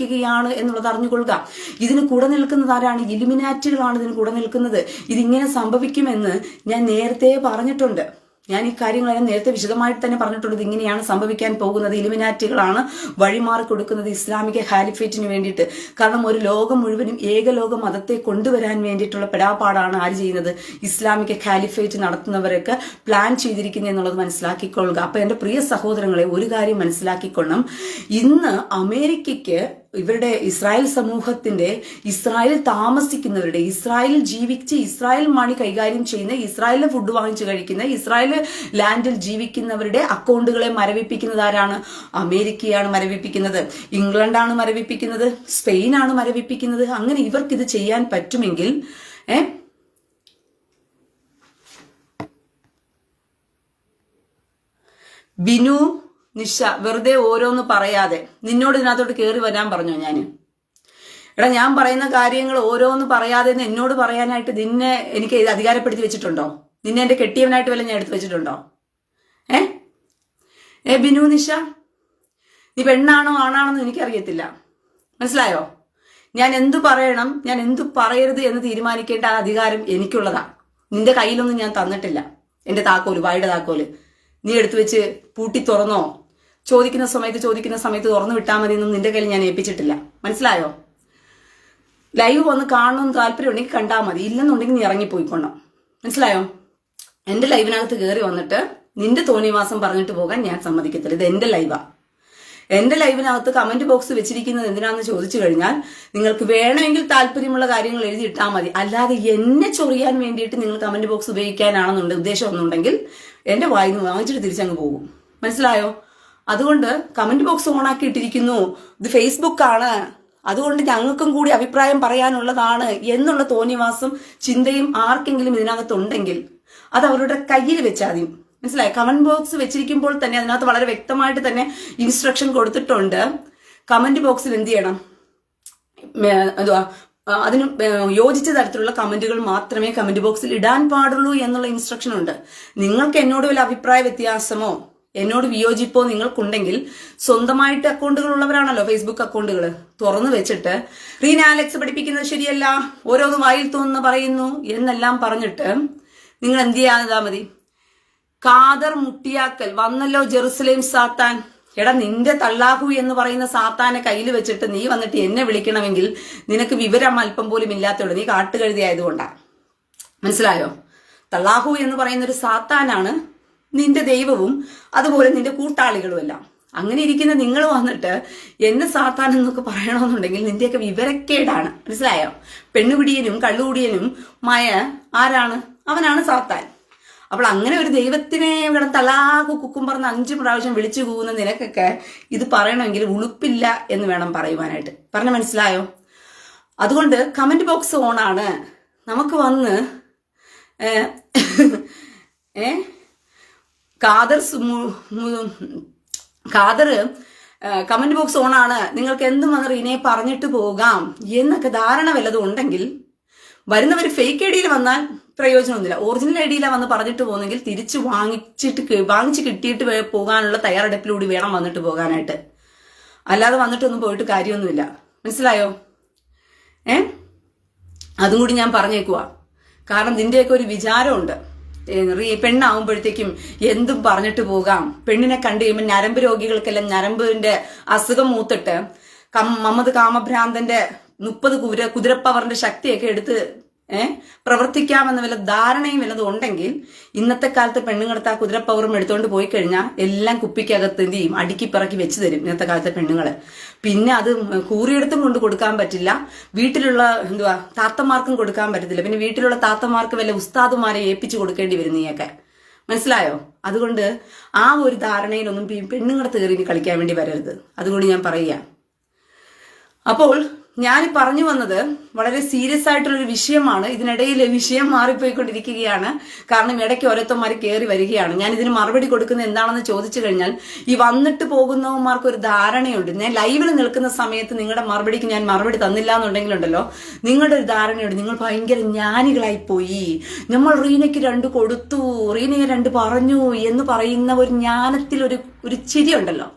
ാണ് എന്നുള്ളത് അറിഞ്ഞുകൊള്ളുക. ഇതിന് കൂടെ നിൽക്കുന്നത് ആരാണ്? ഇലിമിനാറ്റുകളാണ് ഇതിന് കൂടെ നിൽക്കുന്നത്. ഇതിങ്ങനെ സംഭവിക്കുമെന്ന് ഞാൻ നേരത്തെ പറഞ്ഞിട്ടുണ്ട്. ഞാൻ ഈ കാര്യങ്ങളെല്ലാം നേരത്തെ വിശദമായിട്ട് തന്നെ പറഞ്ഞിട്ടുള്ളത് ഇങ്ങനെയാണ് സംഭവിക്കാൻ പോകുന്നത്. ഇലിമിനാറ്റുകളാണ് വഴിമാറി കൊടുക്കുന്നത് ഇസ്ലാമിക ഹാലിഫേറ്റിന് വേണ്ടിയിട്ട്. കാരണം ഒരു ലോകം മുഴുവനും ഏകലോക മതത്തെ കൊണ്ടുവരാൻ വേണ്ടിയിട്ടുള്ള പെടാപ്പാടാണ് ആര് ചെയ്യുന്നത്? ഇസ്ലാമിക ഹാലിഫേറ്റ് നടത്തുന്നവരൊക്കെ പ്ലാൻ ചെയ്തിരിക്കുന്നത് എന്നുള്ളത് മനസ്സിലാക്കിക്കൊള്ളുക. അപ്പൊ എന്റെ പ്രിയ സഹോദരങ്ങളെ ഒരു കാര്യം മനസ്സിലാക്കിക്കൊള്ളണം. ഇന്ന് അമേരിക്കയ്ക്ക് ഇവരുടെ ഇസ്രായേൽ സമൂഹത്തിന്റെ ഇസ്രായേൽ താമസിക്കുന്നവരുടെ ഇസ്രായേലിൽ ജീവിച്ച് ഇസ്രായേൽ മണി കൈകാര്യം ചെയ്യുന്ന ഇസ്രായേലിലെ ഫുഡ് വാങ്ങിച്ചു കഴിക്കുന്ന ഇസ്രായേൽ ലാൻഡിൽ ജീവിക്കുന്നവരുടെ അക്കൗണ്ടുകളെ മരവിപ്പിക്കുന്നത് ആരാണ്? അമേരിക്കയാണ് മരവിപ്പിക്കുന്നത്. ഇംഗ്ലണ്ടാണ് മരവിപ്പിക്കുന്നത്. സ്പെയിനാണ് മരവിപ്പിക്കുന്നത്. അങ്ങനെ ഇവർക്ക് ഇത് ചെയ്യാൻ പറ്റുമെങ്കിൽ ഏ? ബിനു നിഷ വെറുതെ ഓരോന്ന് പറയാതെ. നിന്നോട് ഇതിനകത്തോട്ട് കയറി വരാൻ പറഞ്ഞോ ഞാൻ എടാ ഞാൻ പറയുന്ന കാര്യങ്ങൾ ഓരോന്ന് പറയാതെ എന്ന് എന്നോട് പറയാനായിട്ട് നിന്നെ എനിക്ക് അധികാരപ്പെടുത്തി വെച്ചിട്ടുണ്ടോ? നിന്നെ എന്റെ കെട്ടിയവനായിട്ട് വല്ല ഞാൻ എടുത്തു വെച്ചിട്ടുണ്ടോ? ഏ? ഏ ബിനു നിഷ? നീ പെണ്ണാണോ ആണാണോ എന്ന് എനിക്കറിയത്തില്ല. മനസ്സിലായോ? ഞാൻ എന്തു പറയണം ഞാൻ എന്തു പറയരുത് എന്ന് തീരുമാനിക്കേണ്ട ആ അധികാരം എനിക്കുള്ളതാ. നിന്റെ കയ്യിലൊന്നും ഞാൻ തന്നിട്ടില്ല. എന്റെ താക്കോൽ വായുടെ താക്കോൽ. നീ എടുത്തു വെച്ച് പൂട്ടി തുറന്നോ? ചോദിക്കുന്ന സമയത്ത് ചോദിക്കുന്ന സമയത്ത് തുറന്നു വിട്ടാൽ മതി എന്നും നിന്റെ കയ്യിൽ ഞാൻ ഏൽപ്പിച്ചിട്ടില്ല. മനസ്സിലായോ? ലൈവ് വന്ന് കാണണമെന്ന് താല്പര്യം ഉണ്ടെങ്കിൽ കണ്ടാൽ മതി. ഇല്ലെന്നുണ്ടെങ്കിൽ നീ ഇറങ്ങിപ്പോയിക്കൊള്ളാം മനസ്സിലായോ? എന്റെ ലൈവിനകത്ത് കയറി വന്നിട്ട് നിന്റെ തോന്നിവാസം പറഞ്ഞിട്ട് പോകാൻ ഞാൻ സമ്മതിക്കത്തില്ല. ഇത് എന്റെ ലൈവാ. എന്റെ ലൈവിനകത്ത് കമന്റ് ബോക്സ് വെച്ചിരിക്കുന്നത് എന്തിനാന്ന് ചോദിച്ചു കഴിഞ്ഞാൽ നിങ്ങൾക്ക് വേണമെങ്കിൽ താല്പര്യമുള്ള കാര്യങ്ങൾ എഴുതിയിട്ടാൽ മതി. അല്ലാതെ എന്നെ ചൊറിയാൻ വേണ്ടിയിട്ട് നിങ്ങൾ കമന്റ് ബോക്സ് ഉപയോഗിക്കാനാണെന്നുണ്ട് ഉദ്ദേശം ഒന്നുണ്ടെങ്കിൽ എന്റെ വായിന്ന് വാങ്ങിച്ചിട്ട് തിരിച്ചങ്ങ് പോകും. മനസ്സിലായോ? അതുകൊണ്ട് കമന്റ് ബോക്സ് ഓണാക്കി ഇട്ടിരിക്കുന്നു ഇത് ഫേസ്ബുക്ക് ആണ്. അതുകൊണ്ട് ഞങ്ങൾക്കും കൂടി അഭിപ്രായം പറയാനുള്ളതാണ് എന്നുള്ള തോന്നിവാസം ചിന്തയും ആർക്കെങ്കിലും ഇതിനകത്തുണ്ടെങ്കിൽ അത് അവരുടെ കയ്യിൽ വെച്ചാൽ മനസ്സിലായി? കമന്റ് ബോക്സ് വെച്ചിരിക്കുമ്പോൾ തന്നെ അതിനകത്ത് വളരെ വ്യക്തമായിട്ട് തന്നെ ഇൻസ്ട്രക്ഷൻ കൊടുത്തിട്ടുണ്ട്. കമന്റ് ബോക്സിൽ എന്ത് ചെയ്യണം? എന്തുവാ? അതിന് യോജിച്ച തരത്തിലുള്ള കമന്റുകൾ മാത്രമേ കമന്റ് ബോക്സിൽ ഇടാൻ പാടുള്ളൂ എന്നുള്ള ഇൻസ്ട്രക്ഷൻ ഉണ്ട്. നിങ്ങൾക്ക് എന്നോട് വല്ല അഭിപ്രായ വ്യത്യാസമോ? എന്നോട് വിയോജിപ്പോ നിങ്ങൾക്കുണ്ടെങ്കിൽ സ്വന്തമായിട്ട് അക്കൗണ്ടുകൾ ഉള്ളവരാണല്ലോ ഫേസ്ബുക്ക് അക്കൗണ്ടുകൾ തുറന്നു വെച്ചിട്ട് റീന ആലക്സ് പഠിപ്പിക്കുന്നത് ശരിയല്ല ഓരോന്ന് വായിൽ തോന്നുന്നു പറയുന്നു എന്നെല്ലാം പറഞ്ഞിട്ട് നിങ്ങൾ എന്ത് ചെയ്യാതാ മതി. കാതർ മുട്ടിയാക്കൽ വന്നല്ലോ ജെറുസലേം സാത്താൻ. എടാ നിന്റെ തള്ളാഹു എന്ന് പറയുന്ന സാത്താനെ കയ്യിൽ വെച്ചിട്ട് നീ വന്നിട്ട് എന്നെ വിളിക്കണമെങ്കിൽ നിനക്ക് വിവരം അല്പം പോലും ഇല്ലാത്തതുകൊണ്ട് നീ കാട്ടുകഴുതി ആയതുകൊണ്ടാണ് മനസ്സിലായോ? തള്ളാഹു എന്ന് പറയുന്ന ഒരു സാത്താനാണ് നിന്റെ ദൈവവും അതുപോലെ നിന്റെ കൂട്ടാളികളും എല്ലാം അങ്ങനെ ഇരിക്കുന്ന നിങ്ങൾ വന്നിട്ട് എന്നെ സാത്താൻ എന്നൊക്കെ പറയണമെന്നുണ്ടെങ്കിൽ നിന്റെയൊക്കെ വിവരക്കേടാണ്. മനസ്സിലായോ? പെണ്ണുപിടിയനും കള്ളുകുടിയനും മായ ആരാണ്? അവനാണ് സാത്താൻ. അപ്പോൾ അങ്ങനെ ഒരു ദൈവത്തിനെ ഇവിടെ തലാകു കുക്കും പറഞ്ഞ് അഞ്ച് പ്രാവശ്യം വിളിച്ചു പോകുന്ന നിനക്കൊക്കെ ഇത് പറയണമെങ്കിൽ ഉളുപ്പില്ല എന്ന് വേണം പറയുവാനായിട്ട്. പറഞ്ഞ മനസ്സിലായോ? അതുകൊണ്ട് കമന്റ് ബോക്സ് ഓണാണ് നമുക്ക് വന്ന് ഏ, മു- കാദർ കമന്റ് ബോക്സ് ഓണാണ് നിങ്ങൾക്ക് എന്തും വന്ന് റീനെ പറഞ്ഞിട്ട് പോകാം എന്നൊക്കെ ധാരണ വല്ലതും ഉണ്ടെങ്കിൽ വരുന്നവർ ഫേക്ക് ഐ ഡിയിൽ വന്നാൽ പ്രയോജനമൊന്നുമില്ല. ഒറിജിനൽ ഐ ഡിയിലാണ് വന്ന് പറഞ്ഞിട്ട് പോകുന്നെങ്കിൽ തിരിച്ച് വാങ്ങിച്ചിട്ട് വാങ്ങിച്ച് കിട്ടിയിട്ട് പോകാനുള്ള തയ്യാറെടുപ്പിലൂടെ വേണം വന്നിട്ട് പോകാനായിട്ട്. അല്ലാതെ വന്നിട്ടൊന്നും പോയിട്ട് കാര്യമൊന്നുമില്ല. മനസ്സിലായോ? ഏ? അതും കൂടി ഞാൻ പറഞ്ഞേക്കുവാ. കാരണം നിന്റെയൊക്കെ ഒരു വിചാരമുണ്ട്. പെണ്ണാവുമ്പോഴത്തേക്കും എന്തും പറഞ്ഞിട്ട് പോകാം. പെണ്ണിനെ കണ്ടു കഴിയുമ്പോൾ ഞരമ്പ് രോഗികൾക്കെല്ലാം ഞരമ്പിന്റെ അസുഖം മൂത്തിട്ട് കം- മമ്മദ് കാമഭ്രാന്തന്റെ മുപ്പത് കുതിര കുതിരപ്പവറിന്റെ ശക്തിയൊക്കെ എടുത്ത് ഏഹ് പ്രവർത്തിക്കാമെന്ന വല്ല ധാരണയും വല്ലതും ഉണ്ടെങ്കിൽ ഇന്നത്തെ കാലത്ത് പെണ്ണുങ്ങളടുത്ത് ആ കുതിരപ്പവറും എടുത്തുകൊണ്ട് പോയി കഴിഞ്ഞാൽ എല്ലാം കുപ്പിക്കകത്ത് എന്ത് ചെയ്യും അടുക്കി പിറക്കി വെച്ച് തരും ഇന്നത്തെ കാലത്തെ പെണ്ണുങ്ങൾ. പിന്നെ അത് കൂറിയെടുത്തും കൊണ്ട് കൊടുക്കാൻ പറ്റില്ല. വീട്ടിലുള്ള എന്തുവാ താത്തമാർക്കും കൊടുക്കാൻ പറ്റത്തില്ല. പിന്നെ വീട്ടിലുള്ള താത്തമാർക്ക് വല്ല ഉസ്താദുമാരെ ഏൽപ്പിച്ചു കൊടുക്കേണ്ടി വരും നീയൊക്കെ മനസ്സിലായോ? അതുകൊണ്ട് ആ ഒരു ധാരണയിലൊന്നും പെണ്ണുങ്ങളടുത്ത് കയറി കളിക്കാൻ വേണ്ടി വരരുത്. അതുകൊണ്ട് ഞാൻ പറയുക അപ്പോൾ ഞാൻ പറഞ്ഞു വന്നത് വളരെ സീരിയസ് ആയിട്ടുള്ള ഒരു വിഷയമാണ്. ഇതിനിടയിൽ വിഷയം മാറിപ്പോയിക്കൊണ്ടിരിക്കുകയാണ്. കാരണം ഇടയ്ക്ക് ഓരോരുത്തന്മാർ കയറി വരികയാണ്. ഞാൻ ഇതിന് മറുപടി കൊടുക്കുന്നത് എന്താണെന്ന് ചോദിച്ചു കഴിഞ്ഞാൽ ഈ വന്നിട്ട് പോകുന്നവന്മാർക്ക് ഒരു ധാരണയുണ്ട്. ഞാൻ ലൈവിൽ നിൽക്കുന്ന സമയത്ത് നിങ്ങളുടെ മറുപടിക്ക് ഞാൻ മറുപടി തന്നില്ല എന്നുണ്ടെങ്കിലുണ്ടല്ലോ നിങ്ങളുടെ ഒരു ധാരണയുണ്ട്. നിങ്ങൾ ഭയങ്കര ജ്ഞാനികളായി പോയി നമ്മൾ റീനയ്ക്ക് രണ്ട് കൊടുത്തു റീനയെ രണ്ട് പറഞ്ഞു എന്ന് പറയുന്ന ഒരു ജ്ഞാനത്തിൽ ഒരു ഒരു ചിരി ഉണ്ടല്ലോ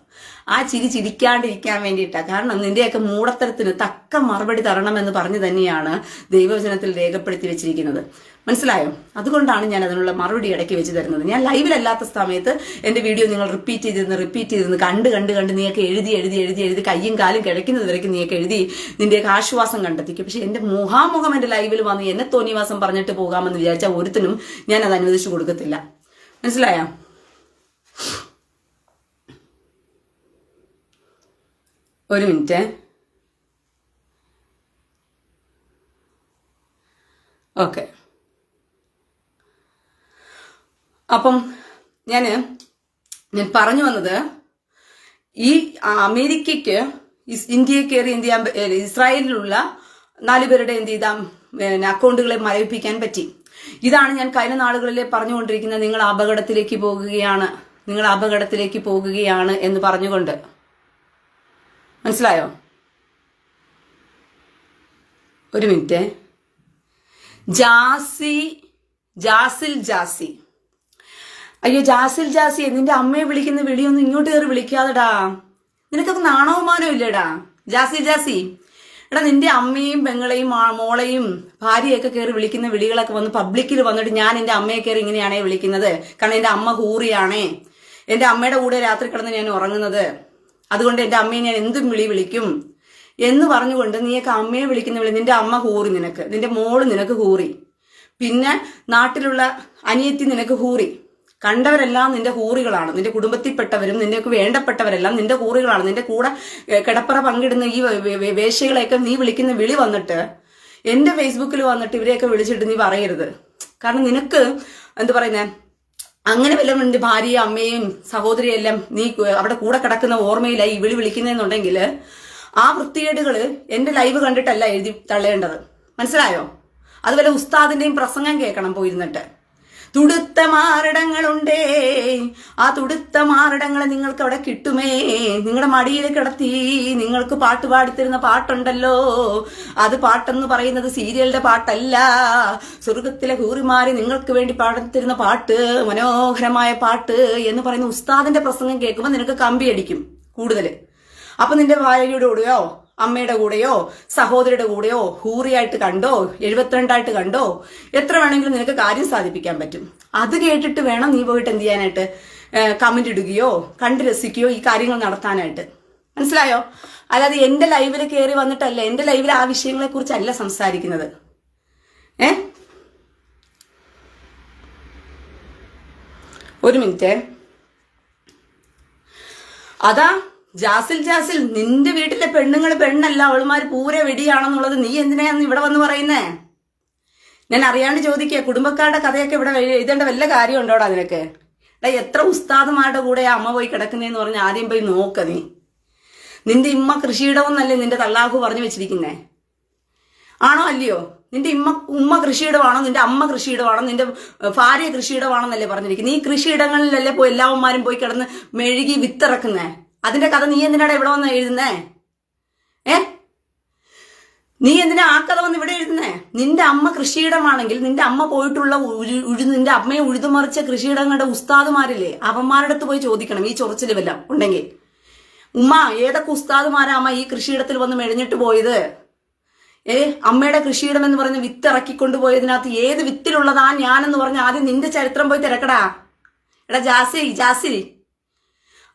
ആ ചിരി ചിരിക്കാണ്ടിരിക്കാൻ വേണ്ടിയിട്ടാണ് കാരണം നിന്റെയൊക്കെ മൂടത്തരത്തിന് തക്ക മറുപടി തരണമെന്ന് പറഞ്ഞു തന്നെയാണ് ദൈവവചനത്തിൽ രേഖപ്പെടുത്തി വെച്ചിരിക്കുന്നത്. മനസ്സിലായോ? അതുകൊണ്ടാണ് ഞാൻ അതിനുള്ള മറുപടി ഇടയ്ക്ക് വെച്ച് തരുന്നത്. ഞാൻ ലൈവിലല്ലാത്ത സമയത്ത് എന്റെ വീഡിയോ നിങ്ങൾ റിപ്പീറ്റ് ചെയ്തിരുന്ന് റിപ്പീറ്റ് ചെയ്തിരുന്ന് കണ്ട് കണ്ട് കണ്ട് നീയൊക്കെ എഴുതി എഴുതി എഴുതി എഴുതി കയ്യും കാലും കിടക്കുന്നത് വരയ്ക്ക് നീയൊക്കെ എഴുതി നിന്റെയൊക്കെ ആശ്വാസം കണ്ടെത്തിക്കും. പക്ഷെ എന്റെ മുഖാമുഖം എന്റെ ലൈവിൽ വന്ന് എന്നെ തോന്നിവാസം പറഞ്ഞിട്ട് പോകാമെന്ന് വിചാരിച്ചാൽ ഒരുത്തിനും ഞാൻ അത് അനുവദിച്ചു കൊടുക്കത്തില്ല. മനസ്സിലായോ? ഒരു മിനിറ്റ്. ഓക്കെ. അപ്പം ഞാൻ ഞാൻ പറഞ്ഞു വന്നത് ഈ അമേരിക്കയ്ക്ക് ഇന്ത്യയെ കയറി എന്ത് ചെയ്യാൻ ഇസ്രായേലിലുള്ള നാലുപേരുടെ എന്ത് ചെയ്താം പിന്നെ അക്കൗണ്ടുകളെ മരവിപ്പിക്കാൻ പറ്റി. ഇതാണ് ഞാൻ കഴിഞ്ഞ നാളുകളിലെ പറഞ്ഞുകൊണ്ടിരിക്കുന്നത്. നിങ്ങൾ അപകടത്തിലേക്ക് പോകുകയാണ്. നിങ്ങൾ അപകടത്തിലേക്ക് പോകുകയാണ് എന്ന് പറഞ്ഞുകൊണ്ട്. മനസ്സിലായോ? ഒരു മിനിറ്റ്. ജാസി ജാസിൽ ജാസി. അയ്യോ ജാസിൽ ജാസി നിന്റെ അമ്മയെ വിളിക്കുന്ന വിളിയൊന്നും ഇങ്ങോട്ട് കയറി വിളിക്കാതെടാ. നിനക്കൊക്കെ നാണവമാനം ഇല്ലടാ? ജാസി ജാസി. എടാ നിന്റെ അമ്മയും പെങ്ങളെയും മോളെയും ഭാര്യയൊക്കെ കയറി വിളിക്കുന്ന വിളികളൊക്കെ വന്ന് പബ്ലിക്കിൽ വന്നിട്ട് ഞാൻ എന്റെ അമ്മയെ കയറി ഇങ്ങനെയാണേ വിളിക്കുന്നത്. കാരണം എന്റെ അമ്മ ഹൂറിയാണേ. എന്റെ അമ്മയുടെ കൂടെ രാത്രി കിടന്ന് ഞാൻ ഉറങ്ങുന്നത്. അതുകൊണ്ട് എന്റെ അമ്മയെ ഞാൻ എന്തും വിളി വിളിക്കും എന്ന് പറഞ്ഞുകൊണ്ട് നീയൊക്കെ അമ്മയെ വിളിക്കുന്ന വിളി നിന്റെ അമ്മ ഹൂറി നിനക്ക് നിന്റെ മോൾ നിനക്ക് ഹൂറി. പിന്നെ നാട്ടിലുള്ള അനിയത്തി നിനക്ക് ഹൂറി. കണ്ടവരെല്ലാം നിന്റെ ഹൂറികളാണ്. നിന്റെ കുടുംബത്തിൽപ്പെട്ടവരും നിനക്ക് വേണ്ടപ്പെട്ടവരെല്ലാം നിന്റെ ഹൂറികളാണ്. നിന്റെ കൂടെ കിടപ്പറ പങ്കിടുന്ന ഈ വേശ്യകളെയൊക്കെ നീ വിളിക്കുന്ന വിളി വന്നിട്ട് എന്റെ ഫേസ്ബുക്കിൽ വന്നിട്ട് ഇവരെയൊക്കെ വിളിച്ചിട്ട് നീ പറയരുത്. കാരണം നിനക്ക് എന്താ പറയുന്നേ അങ്ങനെ വല്ല ഭാര്യയും അമ്മയും സഹോദരിയെല്ലാം നീ അവിടെ കൂടെ കിടക്കുന്ന ഓർമ്മയിലായി വിളി വിളിക്കുന്നതെന്നുണ്ടെങ്കിൽ ആ വൃത്തികേടുകൾ എന്റെ ലൈവ് കണ്ടിട്ടല്ല എഴുതി തള്ളേണ്ടത്. മനസ്സിലായോ? അതുപോലെ ഉസ്താദിന്റെയും പ്രസംഗം കേൾക്കണം പോയിരുന്നിട്ട്. തുടുത്ത മാറിടങ്ങളുണ്ടേ. ആ തുടുത്ത മാറിടങ്ങൾ നിങ്ങൾക്ക് അവിടെ കിട്ടുമേ. നിങ്ങളുടെ മടിയിൽ കിടത്തി നിങ്ങൾക്ക് പാട്ട് പാടിത്തരുന്ന പാട്ടുണ്ടല്ലോ. അത് പാട്ടെന്ന് പറയുന്നത് സീരിയലിന്റെ പാട്ടല്ല. സ്വർഗത്തിലെ ഹൂറിമാര് നിങ്ങൾക്ക് വേണ്ടി പാടിത്തരുന്ന പാട്ട് മനോഹരമായ പാട്ട് എന്ന് പറയുന്ന ഉസ്താദിന്റെ പ്രസംഗം കേൾക്കുമ്പോൾ നിനക്ക് കമ്പി അടിക്കും കൂടുതൽ അപ്പൊ നിന്റെ ഭാര്യയുടെ കൂടെയോ അമ്മയുടെ കൂടെയോ സഹോദരിയുടെ കൂടെയോ ഹൂറിയായിട്ട് കണ്ടോ എഴുപത്തിരണ്ടായിട്ട് കണ്ടോ എത്ര വേണമെങ്കിലും നിനക്ക് കാര്യം സാധിപ്പിക്കാൻ പറ്റും. അത് കേട്ടിട്ട് വേണം നീ പോയിട്ട് എന്ത് ചെയ്യാനായിട്ട് കമന്റ് ഇടുകയോ കണ്ട് രസിക്കുകയോ ഈ കാര്യങ്ങൾ നടത്താനായിട്ട്. മനസ്സിലായോ? അല്ലാതെ എന്റെ ലൈവിൽ കയറി വന്നിട്ടല്ല എന്റെ ലൈവിൽ ആ വിഷയങ്ങളെ കുറിച്ചല്ല സംസാരിക്കുന്നത്. ഏ? ഒരു മിനിറ്റ്. അതാ ജാസിൽ ജാസിൽ നിന്റെ വീട്ടിലെ പെണ്ണുങ്ങൾ പെണ്ണല്ല അവൾമാര് പൂരെ വെടിയാണെന്നുള്ളത് നീ എന്തിനാന്ന് ഇവിടെ വന്ന് പറയുന്നേ? ഞാൻ അറിയാണ്ട് ചോദിക്കുക കുടുംബക്കാരുടെ കഥയൊക്കെ ഇവിടെ എഴുതേണ്ട വല്ല കാര്യം ഉണ്ടോടാ നിനക്ക്? എടാ എത്ര ഉസ്താദുമാരുടെ കൂടെ അമ്മ പോയി കിടക്കുന്നതെന്ന് പറഞ്ഞ് ആദ്യം പോയി നോക്ക നീ. നിന്റെ ഇമ്മ കൃഷിയിടമെന്നല്ലേ നിന്റെ തള്ളാഹു പറഞ്ഞു വെച്ചിരിക്കുന്നേ? ആണോ അല്ലയോ? നിന്റെ ഇമ്മ ഉമ്മ കൃഷിയിടമാണോ നിന്റെ അമ്മ കൃഷിയിടമാണോ നിന്റെ ഭാര്യ കൃഷിയിടമാണെന്നല്ലേ പറഞ്ഞിരിക്കുന്നത് നീ കൃഷിയിടങ്ങളിലല്ലേ പോയി എല്ലാവന്മാരും പോയി കിടന്ന് മെഴുകി വിത്തിറക്കുന്നേ? അതിന്റെ കഥ നീ എന്തിനാണ് ഇവിടെ വന്ന് എഴുതുന്നേ? ഏ? നീ എന്തിനാ ആ കഥ വന്ന് ഇവിടെ എഴുതുന്നേ? നിന്റെ അമ്മ കൃഷിയിടമാണെങ്കിൽ നിന്റെ അമ്മ പോയിട്ടുള്ള ഉഴു നിന്റെ അമ്മയെ ഉഴുതുമറിച്ച കൃഷിയിടങ്ങളുടെ ഉസ്താദുമാരില്ലേ? അവന്മാരുടെ അടുത്ത് പോയി ചോദിക്കണം ഈ ചൊറിച്ചിൽ വല്ലതും ഉണ്ടെങ്കിൽ. ഉമ്മ ഏതൊക്കെ ഉസ്താദുമാരാ അമ്മ ഈ കൃഷിയിടത്തിൽ വന്ന് മെഴഞ്ഞിട്ട് പോയത്? ഏ അമ്മയുടെ കൃഷിയിടം എന്ന് പറഞ്ഞ് വിത്ത് ഇറക്കിക്കൊണ്ട് പോയതിനകത്ത് ഏത് വിത്തിലുള്ളതാ ഞാനെന്ന് പറഞ്ഞ ആദ്യം നിന്റെ ചരിത്രം പോയി തിരക്കടാ. എടാ ജാസി ജാസി.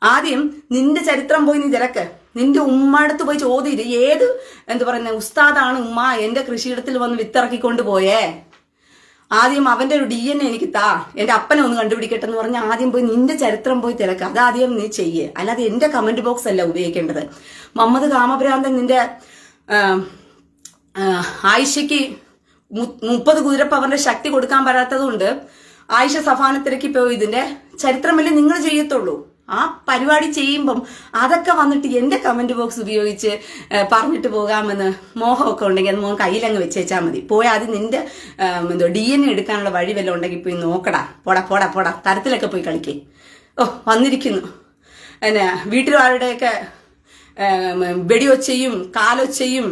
ആദ്യം നിന്റെ ചരിത്രം പോയി നീ തിരക്ക്. നിന്റെ ഉമ്മടുത്ത് പോയി ചോദ്യം ഏത് എന്താ പറയുന്നത് ഉസ്താദാണ് ഉമ്മ എന്റെ കൃഷിയിടത്തിൽ വന്ന് വിത്തിറക്കിക്കൊണ്ട് പോയേ. ആദ്യം അവന്റെ ഒരു ഡി എൻ എ എനിക്ക് താ. എന്റെ അപ്പനെ ഒന്ന് കണ്ടുപിടിക്കട്ടെ എന്ന് പറഞ്ഞാൽ ആദ്യം പോയി നിന്റെ ചരിത്രം പോയി തിരക്ക്. അതാദ്യം നീ ചെയ്യേ. അല്ലാതെ എന്റെ കമന്റ് ബോക്സ് അല്ല ഉപയോഗിക്കേണ്ടത്. മമ്മദ് കാമഭ്രാന്തൻ നിന്റെ ആയിഷയ്ക്ക് മുപ്പത് കുതിരപ്പവന്റെ ശക്തി കൊടുക്കാൻ പറ്റാത്തത് കൊണ്ട് ആയിഷ സഫാനത്തിലേക്ക് പോയി ഇതിന്റെ ചരിത്രമല്ലേ നിങ്ങൾ ചെയ്യത്തുള്ളൂ. ആ പരിപാടി ചെയ്യുമ്പം അതൊക്കെ വന്നിട്ട് എന്റെ കമന്റ് ബോക്സ് ഉപയോഗിച്ച് പറഞ്ഞിട്ട് പോകാമെന്ന് മോഹമൊക്കെ ഉണ്ടെങ്കിൽ അത് മോൻ കയ്യിലങ്ങ് വെച്ചേച്ചാൽ മതി. പോയി അത് നിന്റെ എന്തോ ഡി എൻ എടുക്കാനുള്ള വഴി വല്ലതും ഉണ്ടെങ്കിൽ പോയി നോക്കടാ. പോടാ പോടാ പോടാ. തരത്തിലൊക്കെ പോയി കളിക്കേ. ഓ വന്നിരിക്കുന്നു. എന്നാ വീട്ടിലാരുടെയൊക്കെ വെടിയൊച്ചയും കാലൊച്ചയും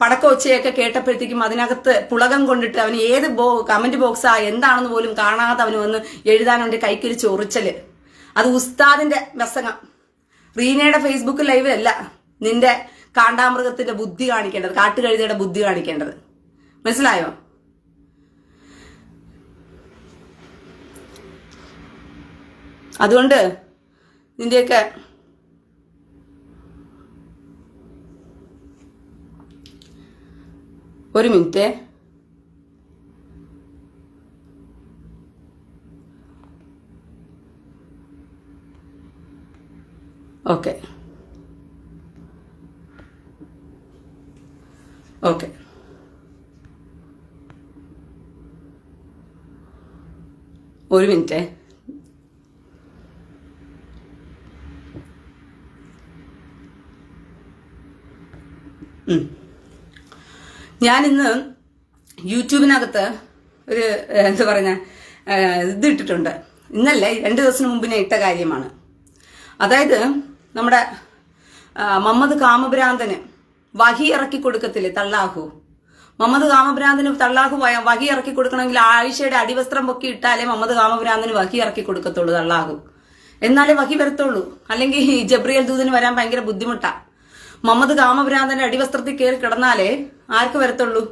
പടക്കൊച്ചയൊക്കെ കേട്ടപ്പോഴത്തേക്കും അതിനകത്ത് പുളകം കൊണ്ടിട്ട് അവന് ഏത് ബോ കമന്റ് ബോക്സാ എന്താണെന്ന് പോലും കാണാതെ അവന് വന്ന് എഴുതാനുണ്ട് കൈക്കൊരു ചൊറിച്ചൽ അത് ഉസ്താദിന്റെ വ്യസംഗം. റീനയുടെ ഫേസ്ബുക്ക് ലൈവിലല്ല നിന്റെ കാണ്ടാമൃഗത്തിന്റെ ബുദ്ധി കാണിക്കേണ്ടത് കാട്ടുകഴുതയുടെ ബുദ്ധി കാണിക്കേണ്ടത്. മനസ്സിലായോ? അതുകൊണ്ട് നിന്റെയൊക്കെ ഒരു മിനിറ്റ്. ഓക്കെ ഓക്കെ ഒരു മിനിറ്റ്. ഞാൻ ഇന്ന് യൂട്യൂബിനകത്ത് ഒരു എന്താ പറഞ്ഞ ഇത് ഇട്ടിട്ടുണ്ട് ഇന്നല്ലേ രണ്ട് ദിവസത്തിന് മുമ്പ് ഞാൻ ഇട്ട കാര്യമാണ്. അതായത് നമ്മുടെ മമ്മദ് കാമഭ്രാന്തന് വഹി ഇറക്കി കൊടുക്കത്തില്ലേ തള്ളാഹു? മമ്മദ് കാമഭ്രാന്തന് തള്ളാഹു വഹി ഇറക്കി കൊടുക്കണമെങ്കിൽ ആയിഷയുടെ അടിവസ്ത്രം പൊക്കി ഇട്ടാലേ മമ്മദ് കാമഭ്രാന്തന് വഹി ഇറക്കി കൊടുക്കത്തുള്ളൂ തള്ളാഹു. എന്നാലേ വഹി വരത്തുള്ളൂ. അല്ലെങ്കിൽ ജബ്രിയൽ ദൂതിന് വരാൻ ഭയങ്കര ബുദ്ധിമുട്ടാ. മമ്മദ് കാമഭ്രാന്തന്റെ അടിവസ്ത്രത്തിൽ കയറി കിടന്നാലേ ആർക്ക് വരത്തുള്ളൂ?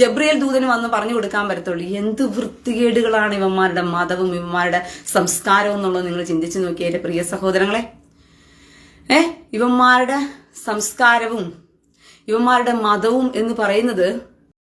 ജബ്രിയൽ ദൂതന് വന്ന് പറഞ്ഞു കൊടുക്കാൻ വരത്തുള്ളൂ. എന്ത് വൃത്തികേടുകളാണ് ഇവന്മാരുടെ മതവും ഇവന്മാരുടെ സംസ്കാരവും എന്നുള്ളത് നിങ്ങൾ ചിന്തിച്ചു നോക്കിയ പ്രിയ സഹോദരങ്ങളെ. ഏ? ഇവന്മാരുടെ സംസ്കാരവും ഇവന്മാരുടെ മതവും എന്ന് പറയുന്നത്